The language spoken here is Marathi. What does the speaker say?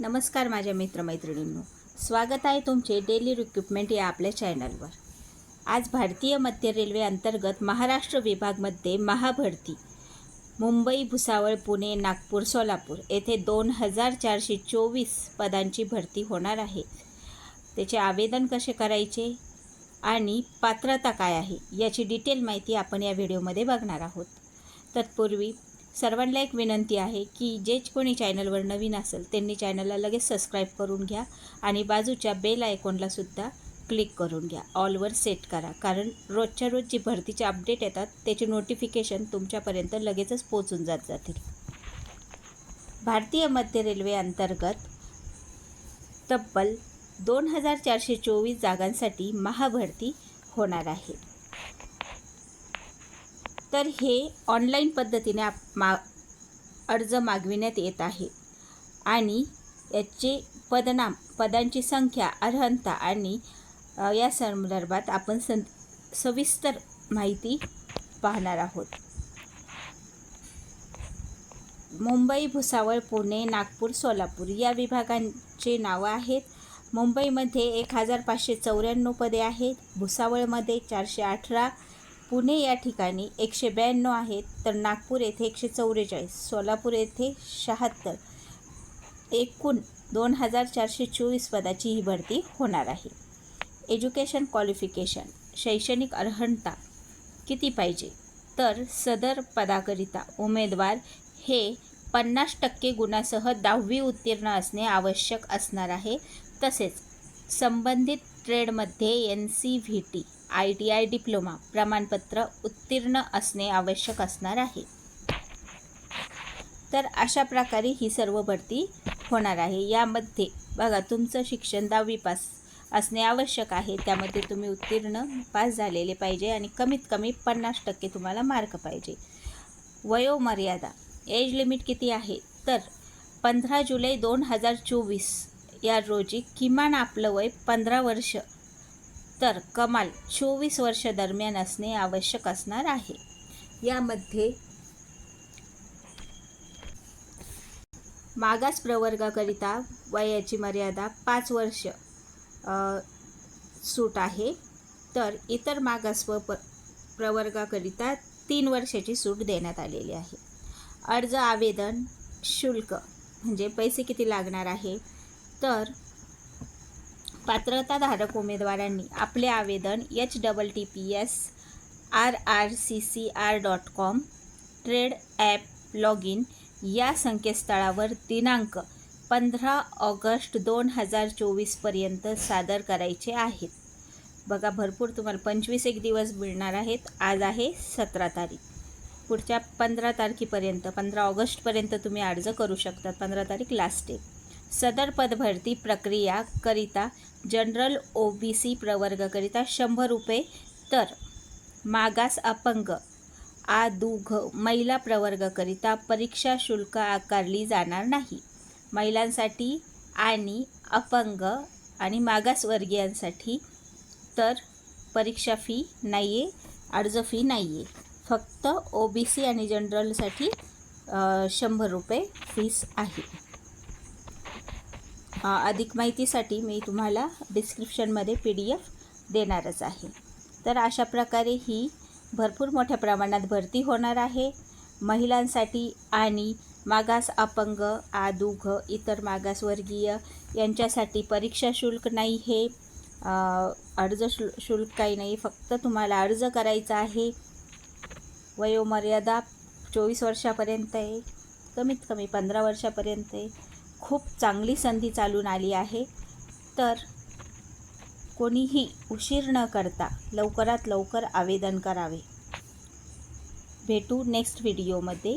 नमस्कार माझ्या मित्रमैत्रिणींनो. स्वागत आहे तुमचे डेली रिक्रुटमेंट या आपल्या चॅनलवर आज भारतीय मध्य रेल्वे अंतर्गत महाराष्ट्र विभागमध्ये महाभरती मुंबई भुसावळ पुणे नागपूर सोलापूर येथे दोन हजार चारशे चोवीस पदांची भरती होणार आहे. त्याचे आवेदन कसे करायचे आणि पात्रता काय आहे याची डिटेल माहिती आपण या व्हिडिओमध्ये बघणार आहोत. तत्पूर्वी सर्वांना एक विनंती आहे की जे कोणी चॅनलवर नवीन असेल त्यांनी चॅनलला लगेच सबस्क्राईब करून घ्या आणि बाजूच्या बेल आयकॉनला सुद्धा क्लिक करून घ्या. ऑलवर सेट करा. कारण रोजच्या रोज जी भरतीचे अपडेट येतात त्याचे नोटिफिकेशन तुमच्यापर्यंत लगेचच पोचून जात जातील. भारतीय मध्य रेल्वे अंतर्गत तब्बल दोन हजार चारशे चोवीस जागांसाठी महाभरती होणार आहे. तर हे ऑनलाईन पद्धतीने आप मा अर्ज मागविण्यात येत आहे. आणि याचे पदनाम पदांची संख्या अर्हता आणि या संदर्भात आपण सं सविस्तर माहिती पाहणार आहोत. मुंबई भुसावळ पुणे नागपूर सोलापूर या विभागांचे नावं आहेत. मुंबईमध्ये एक हजार पाचशे चौऱ्याण्णव पदे आहेत. भुसावळमध्ये चारशे अठरा पुणे या ठिकाणी एकशे ब्याण्णव आहेत तर नागपूर येथे एकशे चौवेचाळीस सोलापूर येथे शहात्तर एकूण दोन हजार चारशे चोवीस पदाची ही भरती होणार आहे. एज्युकेशन क्वालिफिकेशन शैक्षणिक अर्हता किती पाहिजे? तर सदर पदाकरिता उमेदवार हे पन्नास टक्के गुणासह दहावी उत्तीर्ण असणे आवश्यक असणार आहे. तसेच संबंधित ट्रेडमध्ये N C V T I T I diploma प्रमाणपत्र उत्तीर्ण असणे आवश्यक असणार आहे. तर अशा प्रकारे ही सर्व भरती होणार आहे. यामध्ये बघा तुमचं शिक्षण दहावी पास असणे आवश्यक आहे. त्यामध्ये तुम्ही उत्तीर्ण पास झालेले पाहिजे आणि कमीत कमी पन्नास टक्के तुम्हाला मार्क पाहिजे. वयोमर्यादा एज लिमिट किती आहे? तर पंधरा जुलै दोन हजार चोवीस या रोजी किमान आपलं वय पंधरा वर्ष तर कमाल चोवीस वर्ष दरम्यान असणे आवश्यक असणार आहे. यामध्ये मागास प्रवर्गाकरिता वयाची मर्यादा पाच वर्ष सूट आहे. तर इतर मागास व प प्रवर्गाकरिता तीन वर्षाची सूट देण्यात आलेली आहे. अर्ज आवेदन शुल्क म्हणजे पैसे किती लागणार आहे? तर पात्रताधारक उमेदवारांनी आपले आवेदन H double T P S R R C C R dot com trade app log in या संकेतस्थळावर दिनांक पंधरा ऑगस्ट दोन हजार चोवीसपर्यंत सादर करायचे आहेत. बघा भरपूर तुम्हाला पंचवीस एक दिवस मिळणार आहेत. आज आहे सतरा तारीख. पुढच्या पंधरा तारखेपर्यंत पंधरा ऑगस्टपर्यंत तुम्ही अर्ज करू शकता पंधरा तारीख लास्ट डेट सदर पदभरती प्रक्रियाकरिता जनरल ओ बी सी प्रवर्गकरिता शंभर रुपये तर मागास अपंग आदुघ महिला प्रवर्गकरिता परीक्षा शुल्क आकारली जाणार नाही. महिलांसाठी आणि अपंग आणि मागासवर्गीयांसाठी तर परीक्षा फी नाही आहे अर्ज फी नाही आहे फक्त ओ बी सी आणि जनरलसाठी शंभर रुपये फीस आहे. अधिक माहितीसाठी मी तुम्हाला डिस्क्रिप्शनमध्ये पी डी एफ देणारच आहे. तर अशा प्रकारे ही भरपूर मोठ्या प्रमाणात भरती होणार आहे. महिलांसाठी आणि मागास अपंग आदुघ इतर मागासवर्गीय यांच्यासाठी परीक्षा शुल्क नाही हे अर्ज शुल शुल्क काही नाही फक्त तुम्हाला अर्ज करायचा आहे. वयोमर्यादा चोवीस वर्षापर्यंत आहे कमीत कमी पंधरा वर्षापर्यंत आहे. खूप चांगली संधी चालून आली आहे. तर कोणीही उशीर न करता लवकरात लवकर आवेदन करावे. भेटू नेक्स्ट व्हिडिओमध्ये